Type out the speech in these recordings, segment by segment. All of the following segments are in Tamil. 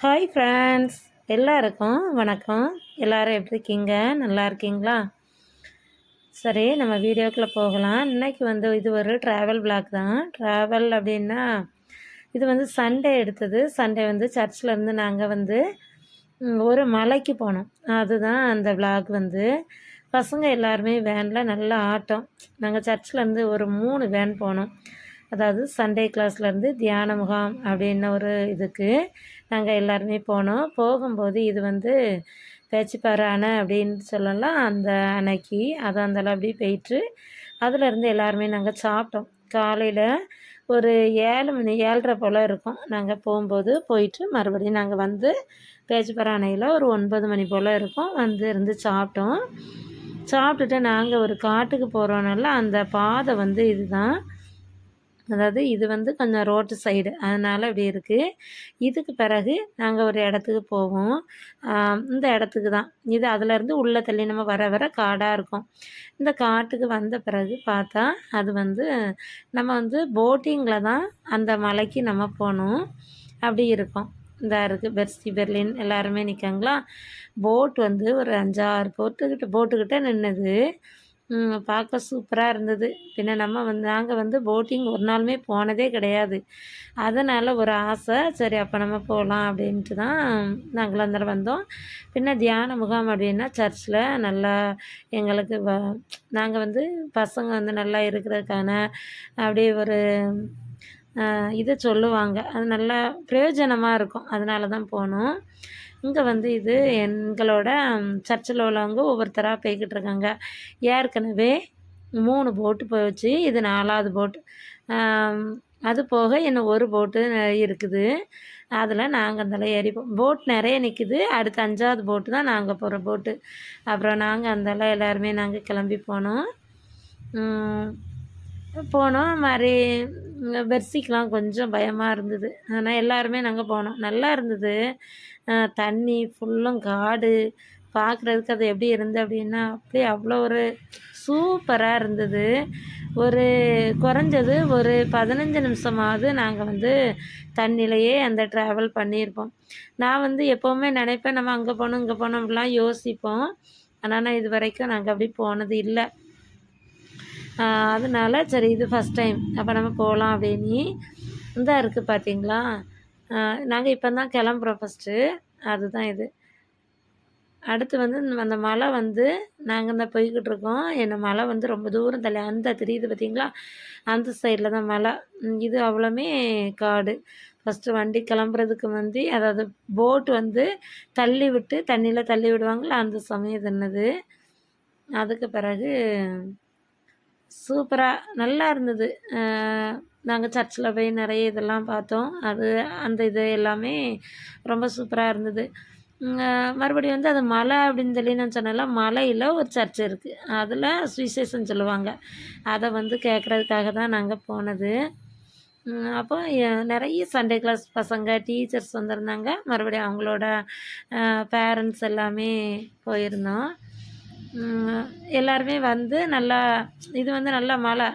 ஹாய் ஃப்ரெண்ட்ஸ் எல்லாருக்கும் வணக்கம். எல்லாரும் எப்படி இருக்கீங்க? நல்லா இருக்கீங்களா? சரி நம்ம வீடியோக்குள்ளே போகலாம். இன்றைக்கி வந்து இது ஒரு ட்ராவல் பிளாக் தான். ட்ராவல் அப்படின்னா இது வந்து சண்டே எடுத்தது. சண்டே வந்து சர்ச்சில் இருந்து நாங்கள் வந்து ஒரு மலைக்கு போனோம். அதுதான் அந்த விளாக் வந்து. பசங்க எல்லாருமே வேனில் நல்லா ஆட்டம். நாங்கள் சர்ச்சில் இருந்து ஒரு மூணு வேன் போனோம். அதாவது சண்டே கிளாஸ்லேருந்து தியான முகாம் அப்படின்னு ஒரு இதுக்கு நாங்கள் எல்லாருமே போனோம். போகும்போது இது வந்து பேச்சுப்பாறை அணை அப்படின்னு சொல்லலாம். அந்த அணைக்கு அதை அந்தளவு அப்படி போயிட்டு அதுலேருந்து எல்லாருமே நாங்கள் சாப்பிட்டோம். காலையில் ஒரு ஏழு மணி ஏழரை போல் இருக்கும். நாங்கள் போகும்போது போயிட்டு மறுபடியும் நாங்கள் வந்து பேச்சுப்பாறை அணையில் ஒரு ஒன்பது மணி போல் இருக்கும். வந்து இருந்து சாப்பிட்டோம். சாப்பிட்டுட்டு நாங்கள் ஒரு காட்டுக்கு போகிறோன்னால அந்த பாதை வந்து இதுதான். அதாவது இது வந்து கொஞ்சம் ரோட்டு சைடு. அதனால் இப்படி இருக்குது இதுக்கு பிறகு நாங்கள் ஒரு இடத்துக்கு போவோம். இந்த இடத்துக்கு தான். இது அதுலேருந்து உள்ளே தள்ளி நம்ம வர வர காடாக இருக்கும். இந்த காட்டுக்கு வந்த பிறகு பார்த்தா அது வந்து நம்ம வந்து போட்டிங்கில் தான் அந்த மலைக்கு நம்ம போகணும். அப்படி இருக்கும். இந்த இருக்குது பெர்ஸ்டி பெர்லின் எல்லாருமே நிற்காங்களா போட் வந்து ஒரு அஞ்சாறு போட்டுக்கிட்ட போட்டுக்கிட்ட நின்றுது பார்க்க சூப்பராக இருந்தது. பின்ன நம்ம வந்து நாங்கள் வந்து போட்டிங் ஒரு நாளுமே போனதே கிடையாது. அதனால் ஒரு ஆசை சரி அப்போ நம்ம போகலாம் அப்படின்ட்டு தான் நாங்கள் அந்த வந்தோம். பின்ன தியான முகாம் அப்படின்னா சர்ச்சில் நல்லா எங்களுக்கு வ நாங்கள் வந்து பசங்க வந்து நல்லா இருக்கிறதுக்கான அப்படியே ஒரு இதை சொல்லுவாங்க. அது நல்லா பிரயோஜனமாக இருக்கும். அதனால தான் போனோம். இங்கே வந்து இது எங்களோட சர்ச்சில் உள்ளவங்க ஒவ்வொருத்தராக போய்கிட்டு இருக்காங்க ஏற்கனவே மூணு போட்டு போச்சு இது நாலாவது போட்டு. அது போக இன்னும் ஒரு போட்டு இருக்குது. அதில் நாங்கள் அந்தளவு ஏறிப்போம் போட் நிறைய நிற்குது அடுத்து அஞ்சாவது போட்டு தான் நாங்கள் போகிற போட்டு. அப்புறம் நாங்கள் அந்தளவு எல்லாருமே நாங்கள் கிளம்பி போனோம். போனோம். மாதிரி பெர்சிக்கெலாம் கொஞ்சம் பயமாக இருந்தது. ஆனால் எல்லாருமே நாங்கள் போனோம். நல்லா இருந்தது. தண்ணி ஃபுல்லும் காடு. பார்க்குறதுக்கு அது எப்படி இருந்து அப்படின்னா அப்படியே அவ்வளோ ஒரு சூப்பராக இருந்தது. ஒரு குறைஞ்சது ஒரு பதினஞ்சு நிமிஷமாவது நாங்கள் வந்து தண்ணியிலையே அந்த ட்ராவல் பண்ணியிருப்போம். நான் வந்து எப்போவுமே நினைப்பேன் நம்ம அங்கே போகணும் இங்கே போகணும் அப்படிலாம் யோசிப்போம். ஆனால் நான் இது வரைக்கும் நாங்கள் அப்படி போனது இல்லை. அதனால சரி இது ஃபஸ்ட் டைம் அப்போ நம்ம போகலாம் அப்படின்னு இந்த இருக்குது பார்த்தீங்களா நாங்கள் இப்போ தான் கிளம்புறோம் ஃபஸ்ட்டு அதுதான் இது. அடுத்து வந்து அந்த மலை வந்து நாங்கள் இந்த போய்கிட்டு இருக்கோம். என்ன மலை வந்து ரொம்ப தூரம் தள்ளி அந்த தெரியுது பார்த்தீங்களா அந்த சைடில் தான் மலை. இது அவ்வளோமே காடு. ஃபஸ்ட்டு வண்டி கிளம்புறதுக்கு வந்து அதாவது போட் வந்து தள்ளி விட்டு தண்ணியில் தள்ளி விடுவாங்களே அந்த சமயம் தின்னது அதுக்கு பிறகு சூப்பராக நல்லா இருந்தது. நாங்கள் சர்ச்சில் போய் நிறைய இதெல்லாம் பார்த்தோம். அது அந்த இது எல்லாமே ரொம்ப சூப்பராக இருந்தது. மறுபடியும் வந்து அது மலை அப்படின்னு சொல்லி நான் சொன்னல மலையில் ஒரு சர்ச் இருக்குது அதில் சுவிசேஷம் சொல்லுவாங்க. அதை வந்து கேட்குறதுக்காக தான் நாங்கள் போனது. அப்போ நிறைய சண்டே கிளாஸ் பசங்க டீச்சர்ஸ் வந்திருந்தாங்க. மறுபடியும் அவங்களோட பேரண்ட்ஸ் எல்லாமே போயிருந்தோம். எல்லாருமே வந்து நல்லா இது வந்து நல்ல மலை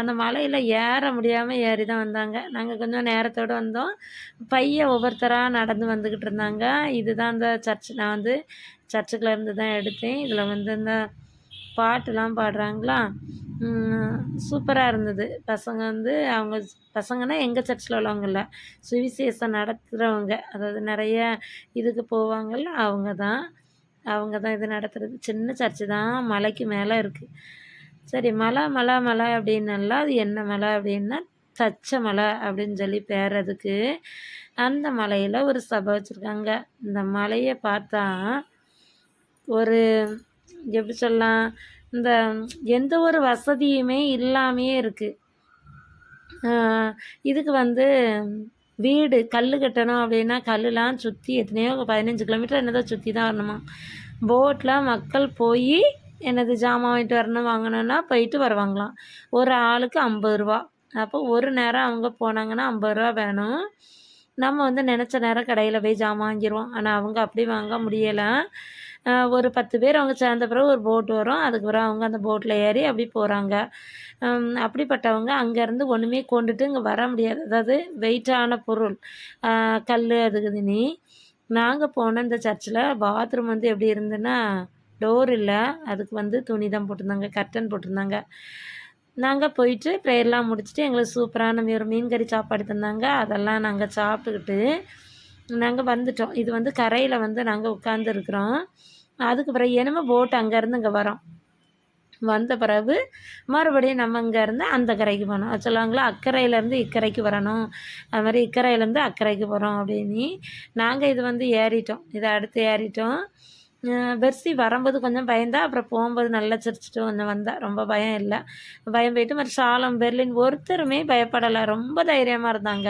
அந்த மலையில் ஏற முடியாமல் ஏறி தான் வந்தாங்க. நாங்கள் கொஞ்சம் நேரத்தோடு வந்தோம். பையன் ஒவ்வொருத்தராக நடந்து வந்துக்கிட்டு இருந்தாங்க. இதுதான் அந்த சர்ச் நான் வந்து சர்ச்சுக்குள்ள இருந்து தான் எடுத்தேன். இதில் வந்து இந்த பாட்டுலாம் பாடுறாங்களா? சூப்பராக இருந்தது. பசங்க வந்து அவங்க பசங்கன்னா எங்கள் சர்ச்சில் உள்ளவங்க இல்லை. சுவிசேஷம் நடத்துகிறவங்க அதாவது நிறைய இதுக்கு போவாங்கள்ல அவங்க தான் அவங்க தான் இது நடத்துகிறது சின்ன சர்ச்சு தான் மலைக்கு மேலே இருக்குது சரி மலை மலை மலை அப்படின்னல அது என்ன மலை அப்படின்னா தச்ச மலை அப்படின்னு சொல்லி பேர் அதுக்கு. அந்த மலையில் ஒரு சபை வச்சுருக்காங்க. இந்த மலையை பார்த்தா ஒரு எப்படி சொல்லலாம் இந்த எந்த ஒரு வசதியுமே இல்லாமையே இருக்குது இதுக்கு வந்து வீடு கல் கட்டணும் அப்படின்னா கல்லுலாம் சுற்றி எத்தனையோ பதினஞ்சு கிலோமீட்டர் என்னதோ சுற்றி தான் வரணுமா? போட்டில் மக்கள் போய் என்னது ஜாமான் வாங்கிட்டு வரணும் வாங்கணுன்னா போயிட்டு வருவாங்களாம். ஒரு ஆளுக்கு ஐம்பது ரூபா. அப்போ ஒரு நேரம் அவங்க போனாங்கன்னா ஐம்பது ரூபா வேணும். நம்ம வந்து நினச்ச நேரம் கடையில் போய் ஜாமான் வாங்கிடுவோம் ஆனால் அவங்க அப்படி வாங்க முடியலை. ஒரு பத்து பேர் அவங்க சேர்ந்த பிறகு ஒரு போட் வரும். அதுக்கு பிறகு அவங்க அந்த போட்டில் ஏறி அப்படி போகிறாங்க அப்படிப்பட்டவங்க அங்கேருந்து ஒன்றுமே கொண்டுட்டு இங்கே வர முடியாது. அதாவது வெயிட்டான பொருள். கல் அதுக்கு நீ நாங்கள் போன இந்த சர்ச்சில் பாத்ரூம் வந்து எப்படி இருந்துன்னா டோர் இல்லை. அதுக்கு வந்து துணி தான் போட்டிருந்தாங்க. கர்டன் போட்டிருந்தாங்க. நாங்கள் போயிட்டு ப்ரேயர்லாம் முடிச்சுட்டு எங்களுக்கு சூப்பரான ஒரு மீன் கறி சாப்பாடு தந்தாங்க. அதெல்லாம் நாங்கள் சாப்பிட்டுக்கிட்டு நாங்கள் வந்துட்டோம். இது வந்து கரையில் வந்து நாங்கள் உட்காந்துருக்குறோம் அதுக்கு பிறகு என்னமோ போட் அங்கேருந்து இங்கே வரோம். வந்த பிறகு மறுபடியும் நம்ம இங்கேருந்து அந்த கரைக்கு போனோம். சொல்லுவாங்களா? அக்கறையிலேருந்து இக்கரைக்கு வரணும். அது மாதிரி இக்கரையிலேருந்து அக்கறைக்கு போகிறோம் அப்படின்னு. நாங்கள் இது வந்து ஏறிட்டோம். இதை அடுத்து ஏறிட்டோம். பெர்சி வரும்போது கொஞ்சம் பயந்தா அப்புறம் போகும்போது நல்லா சிரிச்சிட்டு கொஞ்சம் வந்தால் ரொம்ப பயம் இல்லை. பயம் போயிட்டு மாதிரி சாலம் பெர்லின் ஒருத்தருமே பயப்படலை. ரொம்ப தைரியமாக இருந்தாங்க.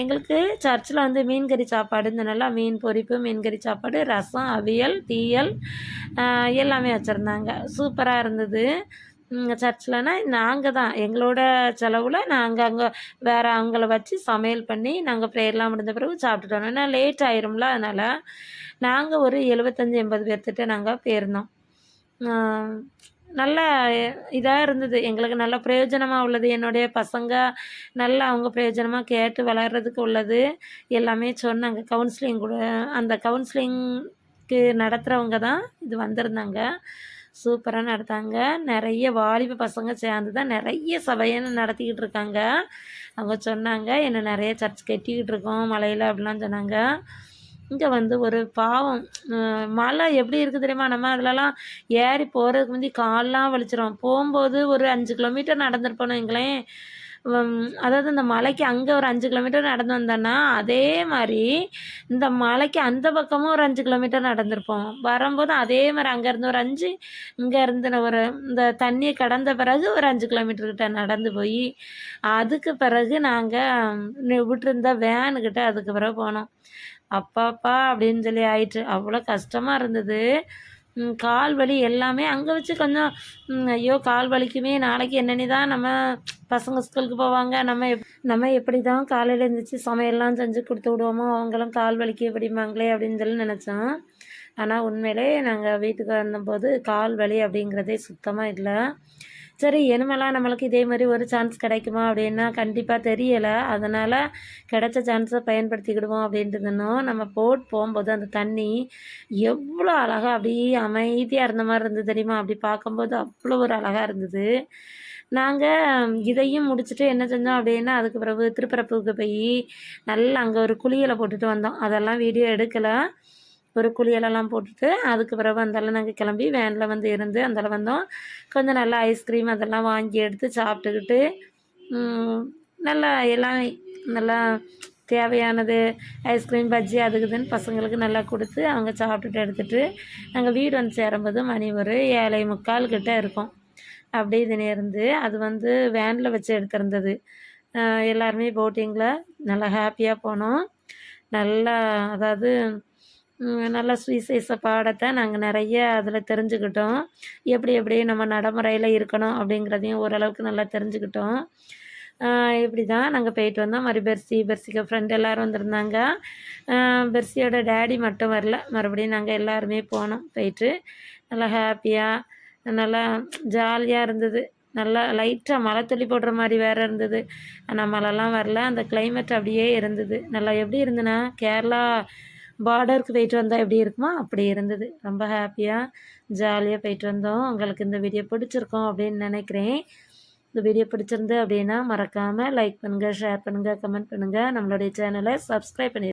எங்களுக்கு சர்ச்சில் வந்து மீன் கறி சாப்பாடு இந்த நல்லா மீன் பொரிப்பு மீன் கறி சாப்பாடு ரசம் அவியல் தீயல் எல்லாமே வச்சுருந்தாங்க. சூப்பராக இருந்தது. சர்ச்சில்னா நாங்கள் தான். எங்களோட செலவில் நாங்கள் அங்கே வேறு அவங்கள வச்சு சமையல் பண்ணி நாங்கள் ப்ரேயர்லாம் முடிஞ்ச பிறகு சாப்பிட்டுட்டோம். ஏன்னா லேட் ஆயிரும்ல அதனால் நாங்கள் ஒரு எழுபத்தஞ்சி எண்பது பேர்த்திட்ட நாங்கள் போயிருந்தோம். நல்ல இதாக இருந்தது. எங்களுக்கு நல்ல பிரயோஜனமாக உள்ளது. என்னுடைய பசங்க நல்லா அவங்க பிரயோஜனமாக கேட்டு வளர்கிறதுக்கு உள்ளது. எல்லாமே சொன்னாங்க. கவுன்சிலிங் கூட அந்த கவுன்சிலிங்க்கு நடத்துகிறவங்க தான் இது வந்திருந்தாங்க. சூப்பராக நடத்தாங்க. நிறைய வாலிப பசங்க சேர்ந்து தான் நிறைய சபையை நடத்திக்கிட்டு இருக்காங்க. அவங்க சொன்னாங்க என்ன நிறைய சர்ச் கட்டிக்கிட்டு இருக்கோம் மலையில் அப்படிலாம் சொன்னாங்க. இங்கே வந்து ஒரு பாவம். மலை எப்படி இருக்குது தெரியுமா? நம்ம அதிலலாம் ஏறி போகிறதுக்கு முந்தி கால்லாம் வலிச்சிரும். போகும்போது ஒரு அஞ்சு கிலோமீட்டர் நடந்துருப்போம் எங்களேன் அதாவது இந்த மலைக்கு அங்கே ஒரு அஞ்சு கிலோமீட்டர் நடந்து வந்தோன்னா அதே மாதிரி இந்த மலைக்கு அந்த பக்கமும் ஒரு அஞ்சு கிலோமீட்டர் நடந்திருப்போம். வரும்போது அதே மாதிரி அங்கேருந்து ஒரு அஞ்சு இங்கேருந்து ஒரு இந்த தண்ணியை கடந்த பிறகு ஒரு அஞ்சு கிலோமீட்டர்கிட்ட நடந்து போய் அதுக்கு பிறகு நாங்கள் விட்டுருந்த வேனுக்கிட்ட அதுக்கு பிறகு போனோம். அப்பாப்பா அப்படின்னு சொல்லி ஆயிட்டு அவ்வளோ கஷ்டமாக இருந்தது. கால் வலி எல்லாமே அங்கே வச்சு கொஞ்சம் ஐயோ கால் வலிக்குமே நாளைக்கு என்னென்னு தான் நம்ம பசங்க ஸ்கூலுக்கு போவாங்க. நம்ம எப் நம்ம எப்படி தான் காலையில் எழுந்திரிச்சி சமையல்லாம் செஞ்சு கொடுத்து விடுவோமோ அவங்களும் கால் வலிக்கு எப்படிம்பாங்களே அப்படின்னு சொல்லி நினச்சோம். ஆனால் உண்மையிலே நாங்கள் வீட்டுக்கு வந்தபோது கால் வலி அப்படிங்கிறதே சுத்தமாக இல்லை. சரி இனிமேலாம் நம்மளுக்கு இதே மாதிரி ஒரு சான்ஸ் கிடைக்குமா அப்படின்னா கண்டிப்பாக தெரியலை. அதனால் கிடைச்ச சான்ஸை பயன்படுத்திக்கிடுவோம் அப்படின்ட்டு நம்ம போட் போகும்போது அந்த தண்ணி எவ்வளோ அழகாக அப்படியே அமைதியாக இருந்த மாதிரி இருந்தது தெரியுமா? அப்படி பார்க்கும்போது அவ்வளோ ஒரு அழகாக இருந்தது. நாங்கள் இதையும் முடிச்சுட்டு என்ன செஞ்சோம் அப்படின்னா அதுக்கு பிறகு திருப்பரப்புக்கு போய் நல்லா அங்கே ஒரு குளியலை போட்டுட்டு வந்தோம். அதெல்லாம் வீடியோ எடுக்கலை. ஒரு குளியலெல்லாம் போட்டுட்டு அதுக்கு பிறகு அந்தளவு நாங்கள் கிளம்பி வேனில் வந்து இருந்து அந்தளவு வந்தோம். கொஞ்சம் நல்லா ஐஸ்கிரீம் அதெல்லாம் வாங்கி எடுத்து சாப்பிட்டுக்கிட்டு நல்லா எல்லாம் நல்லா தேவையானது ஐஸ்கிரீம் பஜ்ஜி அதுக்குதுன்னு பசங்களுக்கு நல்லா கொடுத்து அவங்க சாப்பிட்டுட்டு எடுத்துகிட்டு நாங்கள் வீடு வந்து சேரும்போது மணி ஒரு ஏழை முக்கால் கிட்டே இருக்கும். அப்படி இது நேர்ந்து அது வந்து வேனில் வச்சு எடுத்திருந்தது. எல்லாருமே போட்டிங்கில் நல்லா ஹாப்பியாக போனோம். நல்லா அதாவது நல்ல சுவிசேஷ பாடத்தை நாங்கள் நிறைய அதில் தெரிஞ்சுக்கிட்டோம். எப்படி எப்படி நம்ம நடைமுறையில் இருக்கணும் அப்படிங்கிறதையும் ஓரளவுக்கு நல்லா தெரிஞ்சுக்கிட்டோம். இப்படி தான் நாங்கள் போயிட்டு வந்தோம். மாதிரி பெர்சி பெர்சிக்கு ஃப்ரெண்ட் எல்லோரும் வந்திருந்தாங்க. பெர்சியோட டேடி மட்டும் வரல. மறுபடியும் நாங்கள் எல்லாருமே போனோம் போயிட்டு. நல்லா ஹாப்பியாக நல்லா ஜாலியாக இருந்தது. நல்லா லைட்டாக மழை துளி போடுற மாதிரி வேறு இருந்தது. ஆனால் மழைலாம் வரல. அந்த கிளைமேட் அப்படியே இருந்தது. நல்லா எப்படி இருந்ததுன்னா கேரளா பார்டருக்கு போயிட்டு வந்தால் எப்படி இருக்குமோ? அப்படி இருந்தது. ரொம்ப ஹாப்பியாக ஜாலியாக போயிட்டு வந்தோம். உங்களுக்கு இந்த வீடியோ பிடிச்சிருக்கோம் அப்படின்னு நினைக்கிறேன். இந்த வீடியோ பிடிச்சிருந்து அப்படின்னா மறக்காமல் லைக் பண்ணுங்கள் ஷேர் பண்ணுங்கள் கமெண்ட் பண்ணுங்கள் நம்மளுடைய சேனலை சப்ஸ்கிரைப் பண்ணி